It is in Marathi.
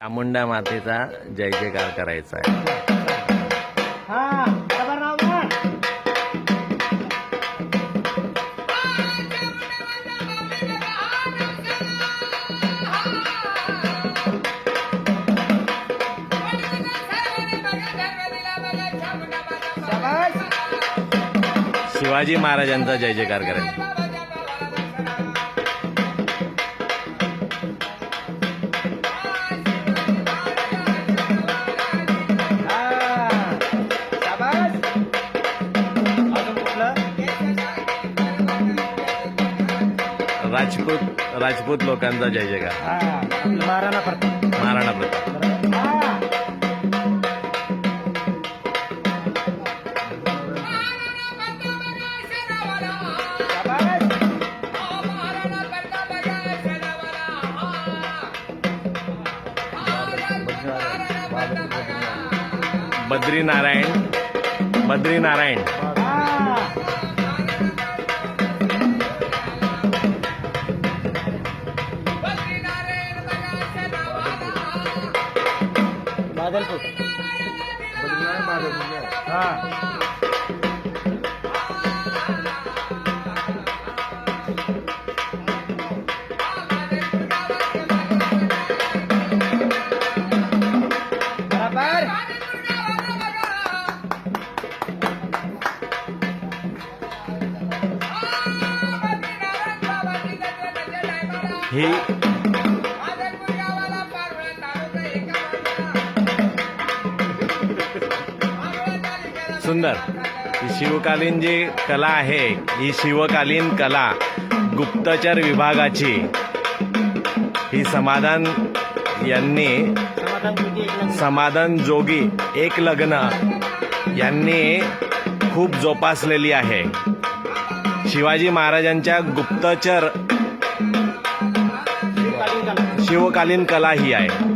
चामुंडा मातेचा जय जयकार करायचा आहे. हा. शिवाजी महाराजांचा जय जयकार करायचा. राजपूत राजपूत लोकांचा जय जयकार हा. महाराणा प्रताप. महाराणा प्रताप हा. शाबास. बद्री नारायण बादलपूर हा. बराबर. ही सुंदर. ही शिवकालीन जी कला आहे ही शिवकालीन कला गुप्तचर विभागाची. ही समाधान यांनी समाधान जोगी एक लग्न यांनी खूप जोपासलेली आहे. शिवाजी महाराजांच्या गुप्तचर शिवकालीन कला ही आहे.